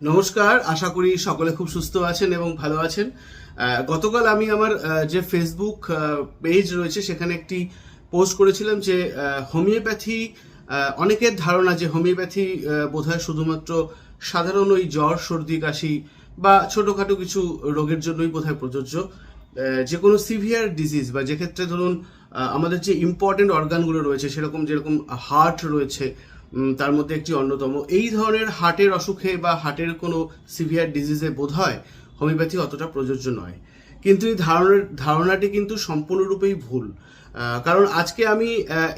নমস্কার, আশা করি সকলে খুব সুস্থ আছেন এবং ভালো আছেন। গতকাল আমি আমার যে ফেসবুক পেজ রয়েছে সেখানে একটি পোস্ট করেছিলাম যে হোমিওপ্যাথি অনেকের ধারণা যে হোমিওপ্যাথি বোধহয় শুধুমাত্র সাধারণ ওই জ্বর, সর্দি, কাশি বা ছোটোখাটো কিছু রোগের জন্যই বোধহয় প্রযোজ্য। যে কোনো সিভিয়ার ডিজিজ বা যে ক্ষেত্রে ধরুন আমাদের যে ইম্পর্টেন্ট অর্গানগুলো রয়েছে, সেরকম যেরকম হার্ট রয়েছে তার মধ্যে একটি অন্যতম। এই ধরনের হার্টের অসুখে বা হার্টের কোনো সিভিয়ার ডিজিজে বোধ হয়, হোমিওপ্যাথি অতটা প্রযোজ্য নয়। কিন্তু এই ধারণার ধারণাটি কিন্তু সম্পূর্ণরূপেই ভুল। কারণ আজকে আমি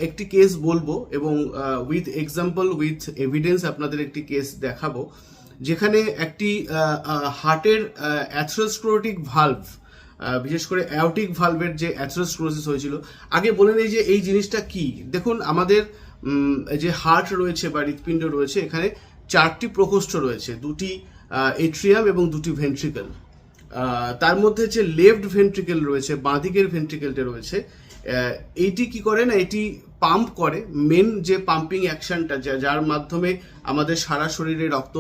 একটি কেস বলব এবং উইথ এক্সাম্পল উইথ এভিডেন্স আপনাদের একটি কেস দেখাবো, যেখানে একটি হার্টের অ্যাথ্রোস্ক্লোরোটিক ভালভ বিশেষ করে অ্যাওটিক ভালভের যে অ্যাথ্রোস্ক্লোরোসিস হয়েছিল। আগে বলে নেই যে এই জিনিসটা কি। দেখুন, আমাদের যে হার্ট রয়েছে বা হৃৎপিণ্ড রয়েছে, এখানে চারটি প্রকোষ্ঠ রয়েছে, দুটি এট্রিয়াম এবং দুটি ভেন্ট্রিকল। তার মধ্যে যে লেফট ভেন্ট্রিকেল রয়েছে বাঁদিকের ভেন্ট্রিকেলটা রয়েছে এইটি কি করে না, এটি পাম্প করে, মেন যে পাম্পিং অ্যাকশনটা যার মাধ্যমে আমাদের সারা শরীরে রক্ত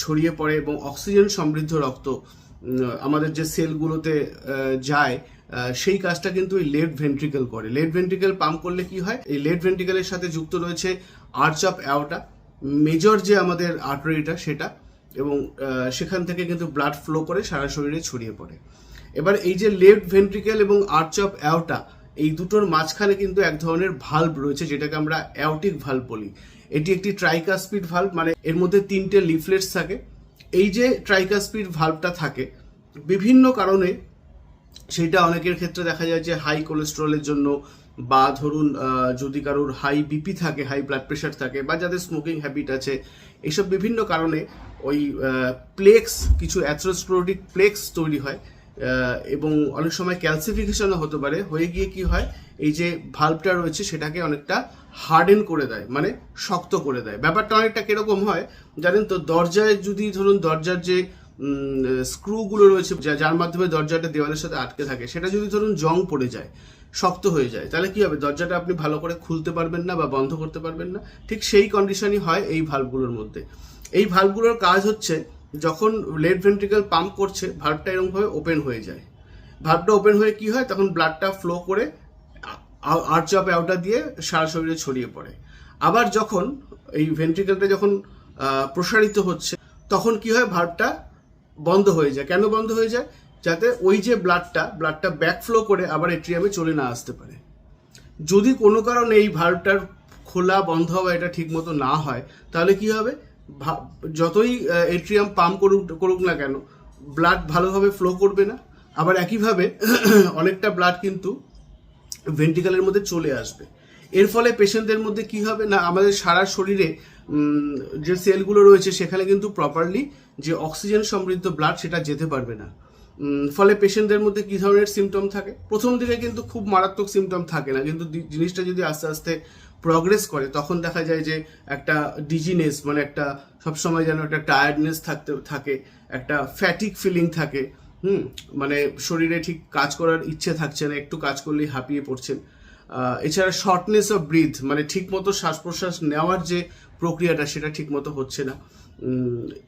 ছড়িয়ে পড়ে এবং অক্সিজেন সমৃদ্ধ রক্ত আমাদের যে সেলগুলোতে যায় সেই কাজটা কিন্তু এই লেফট ভেন্ট্রিকেল করে। লেফট ভেন্ট্রিকেল পাম্প করলে কি হয়? এই লেফট ভেন্ট্রিকেলের সাথে যুক্ত রয়েছে আর্চ অফ অ্যাওটা। মেজর যে আমাদের আর্টারিটা, সেটা। এবং সেখান থেকে কিন্তু ব্লাড ফ্লো করে সারা শরীরে ছড়িয়ে পড়ে। এবার এই যে লেফট ভেন্ট্রিকেল এবং আর্চ অফ অ্যাওটা, এই দুটোর মাঝখানে কিন্তু এক ধরনের ভাল্ব রয়েছে, যেটাকে আমরা অ্যাওটিক ভাল্ব বলি। এটি একটি ট্রাইকাস্পিড ভাল্ব মানে এর মধ্যে তিনটে লিফলেটস থাকে। এই যে ট্রাইকাস্পিড ভাল্বটা থাকে, বিভিন্ন কারণে সেটা অনেকের ক্ষেত্রে দেখা যায় যে হাই কোলেস্ট্রলের জন্য বা ধরুন যদি কারোর হাই বিপি থাকে হাই ব্লাড প্রেশার থাকে বা যাদের স্মোকিং হ্যাবিট আছে এইসব বিভিন্ন কারণে ওই প্লেক্স কিছু অ্যাথ্রোস্ক্লোরোটিক প্লেক্স তৈরি হয় এবং অনেক সময় ক্যালসিফিকেশনও হতে পারে। হয়ে গিয়ে কি হয়, এই যে ভাল্বটা রয়েছে সেটাকে অনেকটা হার্ডেন করে দেয় মানে শক্ত করে দেয়। ব্যাপারটা অনেকটা কীরকম হয়, জানেন তো, দরজায় যদি ধরুন, দরজার যে স্ক্রুগুলো রয়েছে যার মাধ্যমে দরজাটা দেওয়ালের সাথে আটকে থাকে। সেটা যদি ধরুন জং পড়ে যায়, শক্ত হয়ে যায়, তাহলে কি হবে? দরজাটা আপনি ভালো করে খুলতে পারবেন না বা বন্ধ করতে পারবেন না। ঠিক সেই কন্ডিশনই হয় এই ভাল্বগুলোর মধ্যে। এই ভাল্বগুলোর কাজ হচ্ছে, যখন লেড ভেন্ট্রিকেল পাম্প করছে ভাল্বটা এরকমভাবে ওপেন হয়ে যায়। ভাল্বটা ওপেন হয়ে কি হয়? তখন ব্লাডটা ফ্লো করে আর্চ অফ অ্যাওটা দিয়ে সারা শরীরে ছড়িয়ে পড়ে। আবার যখন এই ভেন্ট্রিকেলটা যখন প্রসারিত হচ্ছে, তখন কি হয়? ভাল্বটা বন্ধ হয়ে যায়। কেন বন্ধ হয়ে যায়? যাতে ওই যে ব্লাডটা ব্লাডটা ব্যাক ফ্লো করে আবার এট্রিয়ামে চলে না আসতে পারে। যদি কোনো কারণে এই ভাল্বটার খোলা বন্ধ হওয়া এটা ঠিক মতো না হয়, তাহলে কি হবে? যতই এট্রিয়াম পাম্প করুক করুক না কেন ব্লাড ভালোভাবে ফ্লো করবে না। আবার একইভাবে অনেকটা ব্লাড কিন্তু ভেন্টিকালের মধ্যে চলে আসবে। এর ফলে পেশেন্টদের মধ্যে কি হবে না, আমাদের সারা শরীরে যে সেলগুলো রয়েছে, সেখানে কিন্তু প্রপারলি যে অক্সিজেন সমৃদ্ধ ব্লাড সেটা যেতে পারবে না। ফলে পেশেন্টদের মধ্যে কি ধরনের সিমটম থাকে? প্রথম দিকে কিন্তু খুব মারাত্মক সিমটম থাকে না, কিন্তু জিনিসটা যদি আস্তে আস্তে প্রগ্রেস করে, তখন দেখা যায় যে একটা ডিজিনেস মানে একটা সবসময় যেন একটা টায়ার্ডনেস থাকতে, থাকে, একটা ফ্যাটিক ফিলিং থাকে, হুম মানে শরীরে ঠিক কাজ করার ইচ্ছে থাকছে না, একটু কাজ করলেই হাঁপিয়ে পড়ছেন। এছাড়া শর্টনেস অফ ব্রিথ মানে ঠিক মতো শ্বাস প্রশ্বাস নেওয়ার যে প্রক্রিয়াটা, সেটা ঠিক মতো হচ্ছে না।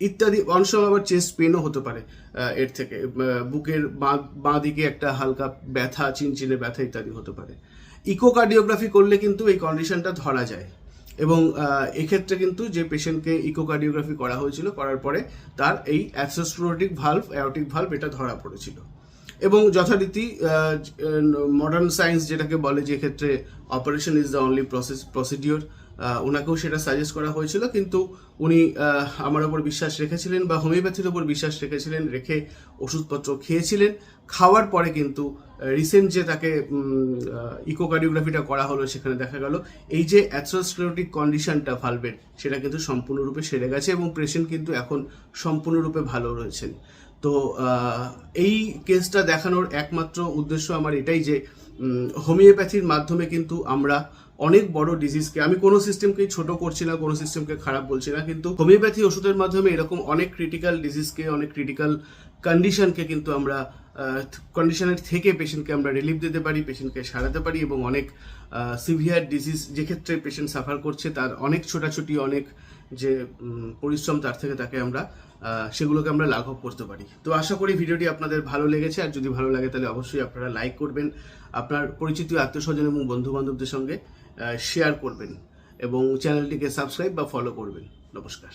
ইত্যাদি অনেক সময় আবার চেস্ট পেনও হতে পারে এর থেকে। বুকের বাঁ দিকে একটা হালকা ব্যথা, চিনচিনে ব্যথা ইত্যাদি হতে পারে। ইকোকার্ডিওগ্রাফি করলে কিন্তু এই কন্ডিশনটা ধরা যায়। এবং এক্ষেত্রে কিন্তু যে পেশেন্টকে ইকোকার্ডিওগ্রাফি করা হয়েছিল, করার পরে তার এই অ্যাসোস্ট্রোটিক ভাল্ভ অ্যাওটিক ভাল্ভ এটা ধরা পড়েছিল। এবং যথারীতি মডার্ন সায়েন্স যেটাকে বলে যে ক্ষেত্রে operation is the only process procedure ওনাকেও সেটা সাজেস্ট করা হয়েছিল। কিন্তু উনি আমার ওপর বিশ্বাস রেখেছিলেন বা হোমিওপ্যাথির ওপর বিশ্বাস রেখেছিলেন, রেখে ওষুধপত্র খেয়েছিলেন। খাওয়ার পরে কিন্তু রিসেন্ট যে তাকে ইকোকার্ডিওগ্রাফিটা করা হলো, সেখানে দেখা গেল, এই যে অ্যাথ্রোস্ক্লেরোটিক কন্ডিশনটা ভালভের সেটা কিন্তু সম্পূর্ণরূপে সেরে গেছে এবং পেশেন্ট কিন্তু এখন সম্পূর্ণরূপে ভালো রয়েছেন। তো এই কেসটা দেখানোর একমাত্র উদ্দেশ্য আমার এটাই যে হোমিওপ্যাথির মাধ্যমে কিন্তু আমরা অনেক বড় ডিজিজকে আমি কোনো সিস্টেমকেই ছোট করছি না, কোনো সিস্টেমকে খারাপ বলছি না, কিন্তু হোমিওপ্যাথি ওষুধের মাধ্যমে এরকম অনেক ক্রিটিক্যাল ডিজিজকে অনেক ক্রিটিক্যাল কন্ডিশনকে কিন্তু আমরা কন্ডিশনের থেকে পেশেন্টকে আমরা রিলিফ দিতে পারি পেশেন্টকে সারাতে পারি এবং অনেক সিভিয়ার ডিজিজ যেক্ষেত্রে পেশেন্ট সাফার করছে, তার অনেক ছোটাছুটি, অনেক যে পরিশ্রম তার থেকে তাকে আমরা সেগুলোকে আমরা লাঘব করতে পারি। তো আশা করি ভিডিওটি আপনাদের ভালো লেগেছে। আর যদি ভালো লাগে তাহলে অবশ্যই আপনারা লাইক করবেন, আপনার পরিচিত আত্মীয়স্বজন এবং বন্ধুবান্ধবদের সঙ্গে শেয়ার করবেন এবং চ্যানেলটিকে সাবস্ক্রাইব বা ফলো করবেন। নমস্কার।